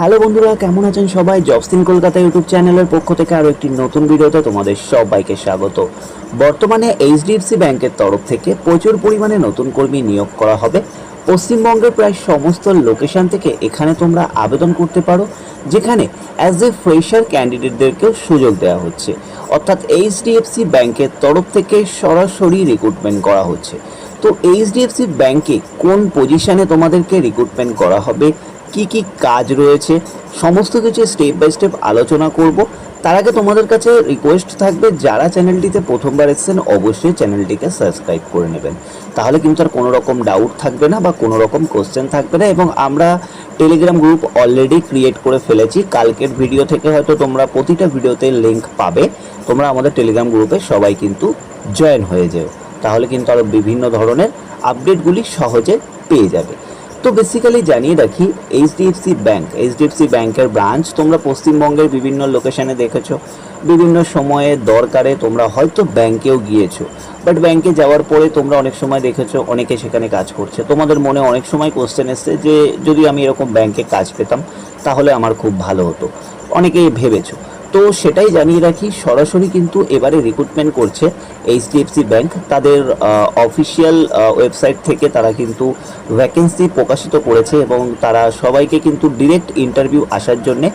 Hello বন্ধুরা, কেমন আছেন সবাই? জবস্টিন কলকাতা ইউটিউব চ্যানেলের পক্ষ থেকে আরও একটি নতুন ভিডিওতে তোমাদের সবাইকে স্বাগত। বর্তমানে এইচডিএফসি ব্যাংকের তরফ থেকে প্রচুর পরিমাণে নতুন কর্মী নিয়োগ করা হবে। পশ্চিমবঙ্গের প্রায় সমস্ত লোকেশন থেকে এখানে তোমরা আবেদন করতে পারো, যেখানে অ্যাজ এ ফ্রেশার ক্যান্ডিডেটদেরকেও সুযোগ দেওয়া হচ্ছে। অর্থাৎ এইচডিএফসি ব্যাংকের তরফ থেকে সরাসরি রিক্রুটমেন্ট করা হচ্ছে। তো এইচডিএফসি ব্যাংকে কোন পজিশানে তোমাদেরকে রিক্রুটমেন্ট করা হবে কি কি কাজ রয়েছে, সমস্ত কিছু স্টেপ বাই স্টেপ আলোচনা করব। তার আগে তোমাদের কাছে রিকোয়েস্ট থাকবে, যারা চ্যানেলটিতে প্রথমবার এসেছেন, অবশ্যই চ্যানেলটিকে সাবস্ক্রাইব করে নেবেন। তাহলে কিন্তু আর কোনো রকম ডাউট থাকবে না বা কোনো রকম কোশ্চেন থাকবে না এবং আমরা টেলিগ্রাম গ্রুপ অলরেডি ক্রিয়েট করে ফেলেছি। কালকের ভিডিও থেকে হয়তো তোমরা প্রতিটা ভিডিওতে লিংক পাবে। তোমরা আমাদের টেলিগ্রাম গ্রুপে সবাই কিন্তু জয়েন হয়ে যেও। তাহলে কিন্তু আরও বিভিন্ন ধরনের আপডেটগুলি সহজে পেয়ে যাবে। তো বেসিক্যালি জানিয়ে রাখি এইচডিএফসি ব্যাংক এইচডিএফসি ব্যাংকের ব্রাঞ্চ তোমরা পশ্চিমবঙ্গের বিভিন্ন লোকেশনে দেখেছ। বিভিন্ন সময়ে দরকারে তোমরা হয়তো ব্যাংকেও গিয়েছো। বাট ব্যাংকে যাওয়ার পরে তোমরা অনেক সময় দেখেছ, অনেকে সেখানে কাজ করছে। তোমাদের মনে অনেক সময় কোশ্চেন এসছে যে, যদি আমি এরকম ব্যাংকে কাজ পেতাম, তাহলে আমার খুব ভালো হতো। অনেকেই ভেবেছো। তো সেটাই জানিয়ে রাখি, সরাসরি কিন্তু এবারে রিক্রুটমেন্ট করছে এইচডিএফসি ব্যাংক তাদের অফিসিয়াল ওয়েবসাইট থেকে তারা কিন্তু ভ্যাকেন্সি প্রকাশিত করেছে এবং তারা সবাইকে কিন্তু ডিরেক্ট ইন্টারভিউ আসার জন্যে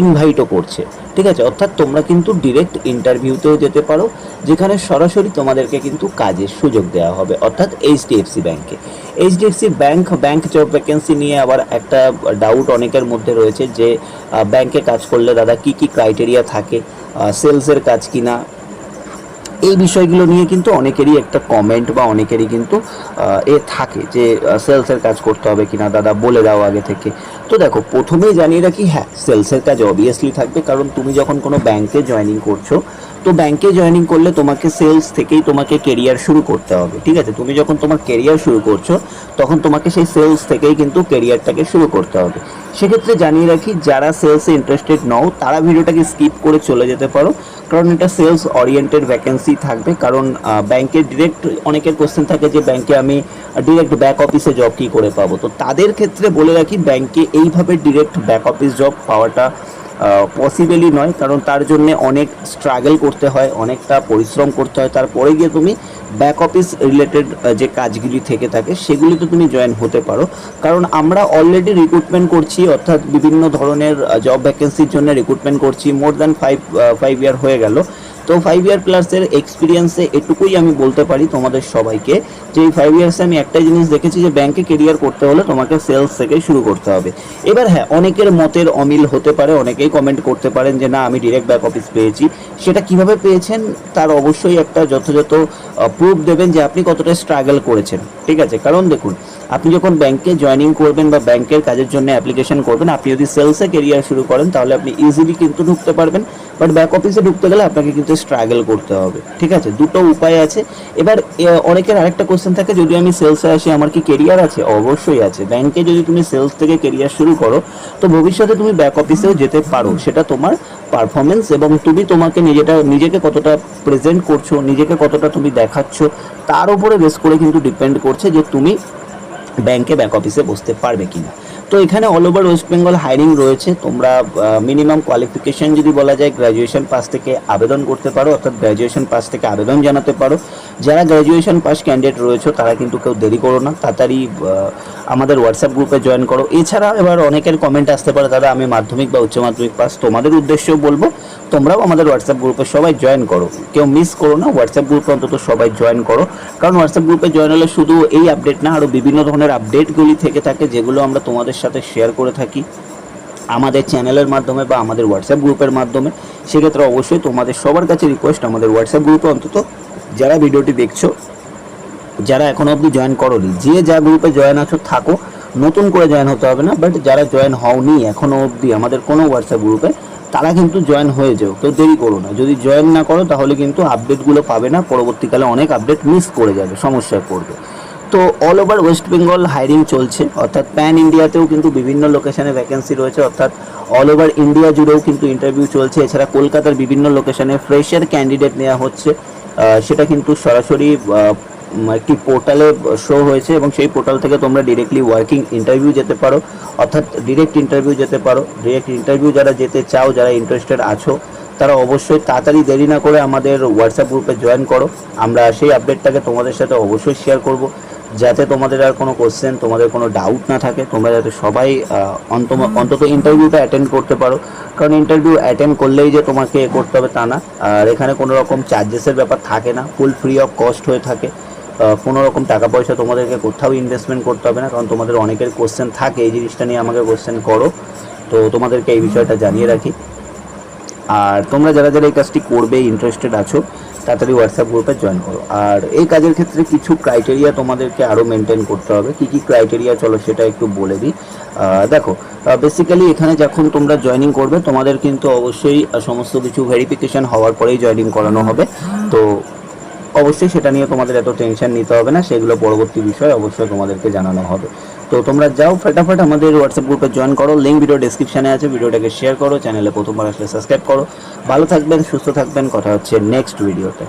ইনভাইটও করছে। ঠিক আছে? অর্থাৎ তোমরা কিন্তু ডিরেক্ট ইন্টারভিউতেও যেতে পারো, যেখানে সরাসরি তোমাদেরকে কিন্তু কাজের সুযোগ দেওয়া হবে, অর্থাৎ এইচডিএফসি ব্যাংকে। HDFC bank bank job vacancy নিয়ে আবার একটা ডাউট অনেকের মধ্যে রয়েছে যে ব্যাংকে কাজ করলে দাদা কি কি ক্রাইটেরিয়া থাকে সেলসের কাজ কিনা এই বিষয়গুলো নিয়ে কিন্তু অনেকেরই একটা কমেন্ট বা অনেকেরই কিন্তু এ থাকে যে সেলসের কাজ করতে হবে কিনা, দাদা বলে দাও আগে থেকে। তো দেখো, প্রথমেই জানিয়ে রাখি হ্যাঁ সেলসের কাজ অবভিয়াসলি থাকবে, কারণ তুমি যখন কোনো ব্যাংকে জয়নিং করছ তো ব্যাংকে জয়েনিং করলে তোমাকে সেলস থেকেই তোমাকে কেরিয়ার শুরু করতে হবে, ঠিক আছে? তুমি যখন তোমার কেরিয়ার শুরু করছ, তখন তোমাকে সেই সেলস থেকেই কিন্তু কেরিয়ারটাকে শুরু করতে হবে। সেক্ষেত্রে জানিয়ে রাখি, যারা সেলসে ইন্টারেস্টেড নও, তারা ভিডিওটাকে স্কিপ করে চলে যেতে পারো, কারণ এটা সেলস ওরিয়েন্টেড ভ্যাকেন্সি থাকবে। কারণ ব্যাংকের ডিরেক্ট অনেকের কোশ্চেন থাকে যে ব্যাংকে আমি ডিরেক্ট ব্যাক অফিসে জব কী করে পাবো? তো তাদের ক্ষেত্রে বলে রাখি ব্যাংকে এইভাবে ডিরেক্ট ব্যাক অফিস জব পাওয়াটা পসিবলই নয়, কারণ তার জন্যে অনেক স্ট্রাগল করতে হয়, অনেকটা পরিশ্রম করতে হয়। তারপরে গিয়ে তুমি ব্যাক অফিস রিলেটেড যে কাজগুলি থেকে থাকে, সেগুলিতে তুমি জয়েন হতে পারো। কারণ আমরা অলরেডি রিক্রুটমেন্ট করছি, অর্থাৎ বিভিন্ন ধরনের জব ভ্যাকেন্সির জন্য রিক্রুটমেন্ট করছি। More than five five year হয়ে গেল। তো ফাইভ ইয়ার প্লাসের এক্সপিরিয়েন্সে এটুকুই আমি বলতে পারি তোমাদের সবাইকে যে এই ফাইভ ইয়ার্সে আমি একটাই জিনিস দেখেছি যে ব্যাংকে কেরিয়ার করতে হলে তোমাকে সেলস থেকে শুরু করতে হবে। এবার হ্যাঁ অনেকের মতের অমিল হতে পারে, অনেকেই কমেন্ট করতে পারেন যে না, আমি ডিরেক্ট ব্যাক অফিস পেয়েছি। সেটা কীভাবে পেয়েছেন? তার অবশ্যই একটা যথাযথ প্রুফ দেবেন যে আপনি কতটা স্ট্রাগল করেছেন। ঠিক আছে? কারণ দেখুন, আপনি যখন ব্যাংকে জয়েনিং করবেন বা ব্যাংকের কাজের জন্য অ্যাপ্লিকেশন করবেন, আপনি যদি সেলসে কেরিয়ার শুরু করেন, তাহলে আপনি ইজিলি কিন্তু ঢুকতে পারবেন। বাট ব্যাক অফিসে ঢুকতে গেলে আপনাকে কিন্তু স্ট্রাগল করতে হবে। ঠিক আছে? দুটো উপায় আছে। এবার অনেকের আরেকটা কোশ্চেন থাকে, যদি আমি সেলসে আসি, আমার কি কেরিয়ার আছে? অবশ্যই আছে। ব্যাংকে যদি তুমি সেলস থেকে কেরিয়ার শুরু করো, তো ভবিষ্যতে তুমি ব্যাক অফিসেও যেতে পারো। সেটা তোমার পারফরমেন্স এবং তুমি তোমাকে নিজেটা, নিজেকে কতটা প্রেজেন্ট করছ, নিজেকে কতটা তুমি দেখাচ্ছ, তার উপরে বেস করে কিন্তু ডিপেন্ড করছে যে তুমি ব্যাংকে ব্যাক অফিসে বসতে পারবে কি না তো এখানে all over West Bengal hiring রয়েছে, তোমরা মিনিমাম কোয়ালিফিকেশন যদি বলা যায় গ্র্যাজুয়েশন পাস থেকে আবেদন করতে পারো, অর্থাৎ গ্র্যাজুয়েশন পাস থেকে আবেদন জানাতে পারো। যারা গ্র্যাজুয়েশন পাস ক্যান্ডিডেট রয়েছে, তারা কিন্তু কেউ দেরি করো না, তাড়াতাড়ি আমাদের হোয়াটসঅ্যাপ গ্রুপে জয়েন করো। এছাড়া এবার অনেকের কমেন্ট আসতে পারে, দাদা, আমি মাধ্যমিক বা উচ্চ মাধ্যমিক পাস তোমাদের উদ্দেশ্যেও বলব, তোমরাও আমাদের হোয়াটসঅ্যাপ গ্রুপে সবাই জয়েন করো। কেউ মিস করো না হোয়াটসঅ্যাপ গ্রুপে অন্তত সবাই জয়েন করো। কারণ হোয়াটসঅ্যাপ গ্রুপে জয়েন হলে শুধু এই আপডেট না আরও বিভিন্ন ধরনের আপডেটগুলি থেকে থাকে, যেগুলো আমরা তোমাদের সাথে শেয়ার করে থাকি আমাদের চ্যানেলের মাধ্যমে বা আমাদের হোয়াটসঅ্যাপ গ্রুপের মাধ্যমে। সেক্ষেত্রে অবশ্যই তোমাদের সবার কাছে রিকোয়েস্ট আমাদের হোয়াটসঅ্যাপ গ্রুপে অন্তত যারা ভিডিওটি দেখছ যারা এখনও অবধি জয়েন করোনি, যে যা গ্রুপে জয়েন আছো থাকো, নতুন করে জয়েন হতে হবে না বাট যারা জয়েন হওনি এখনও অবধি আমাদের কোনো হোয়াটসঅ্যাপ গ্রুপে তারা কিন্তু জয়েন হয়ে যাও কেউ দেরি করো না। যদি জয়েন না করো, তাহলে কিন্তু আপডেটগুলো পাবে না, পরবর্তীকালে অনেক আপডেট মিস করে যাবে, সমস্যায় পড়বে। তো all over West Bengal hiring চলছে, অর্থাৎ প্যান ইন্ডিয়াতেও কিন্তু বিভিন্ন লোকেশনে ভ্যাকেন্সি রয়েছে, অর্থাৎ অল ওভার ইন্ডিয়া জুড়েও কিন্তু ইন্টারভিউ চলছে। এছাড়া কলকাতার বিভিন্ন লোকেশনে ফ্রেশার ক্যান্ডিডেট নেওয়া হচ্ছে সেটা কিন্তু সরাসরি একটি পোর্টালে শো হয়েছে এবং সেই পোর্টাল থেকে তোমরা ডিরেক্টলি ওয়ার্কিং ইন্টারভিউ যেতে পারো, অর্থাৎ ডিরেক্ট ইন্টারভিউ যেতে পারো। ডিরেক্ট ইন্টারভিউ যারা যেতে চাও, যারা ইন্টারেস্টেড আছো, তারা অবশ্যই তাড়াতাড়ি দেরি না করে আমাদের হোয়াটসঅ্যাপ গ্রুপে জয়েন করো। আমরা সেই আপডেটটাকে তোমাদের সাথে অবশ্যই শেয়ার করব। যাতে তোমাদের আর কোনো কোশ্চেন তোমাদের কোনো ডাউট না থাকে, তোমরা যাতে সবাই অন্তত ইন্টারভিউটা অ্যাটেন্ড করতে পারো। কারণ ইন্টারভিউ অ্যাটেন্ড করলেই যে তোমাকে এ করতে হবে তা না। আর এখানে কোনো রকম চার্জেসের ব্যাপার থাকে না। ফুল ফ্রি অফ কস্ট হয়ে থাকে। কোনো রকম টাকা পয়সা তোমাদেরকে কোথাও ইনভেস্টমেন্ট করতে হবে না, কারণ তোমাদের অনেকের কোশ্চেন থাকে, এই জিনিসটা নিয়ে আমাকে কোশ্চেন করো। তো তোমাদেরকে এই বিষয়টা জানিয়ে রাখি। আর তোমরা যারা যারা এই কাজটি করবে ইন্টারেস্টেড আছো, তাড়াতাড়ি হোয়াটসঅ্যাপ গ্রুপে জয়েন করো। আর এই কাজের ক্ষেত্রে কিছু ক্রাইটেরিয়া তোমাদেরকে আরও মেনটেন করতে হবে। কী কী ক্রাইটেরিয়া চলো সেটা একটু বলে দিই। দেখো বেসিক্যালি এখানে যখন তোমরা জয়েনিং করবে, তোমাদের কিন্তু অবশ্যই সমস্ত কিছু ভেরিফিকেশান হওয়ার পরেই জয়েনিং করানো হবে। তো অবশ্যই সেটা নিয়ে তোমাদের এত টেনশন নিতে হবে না, সেগুলো পরবর্তী বিষয় অবশ্যই তোমাদেরকে জানানো হবে। তো তোমরা যাও, ফটাফট আমাদের হোয়াটসঅ্যাপ গ্রুপে জয়েন করো লিঙ্ক ভিডিও ডিসক্রিপশানে আছে, ভিডিওটাকে শেয়ার করো চ্যানেলে প্রথমবার আসলে সাবস্ক্রাইব করো। ভালো থাকবেন, সুস্থ থাকবেন, কথা হচ্ছে নেক্সট ভিডিওতে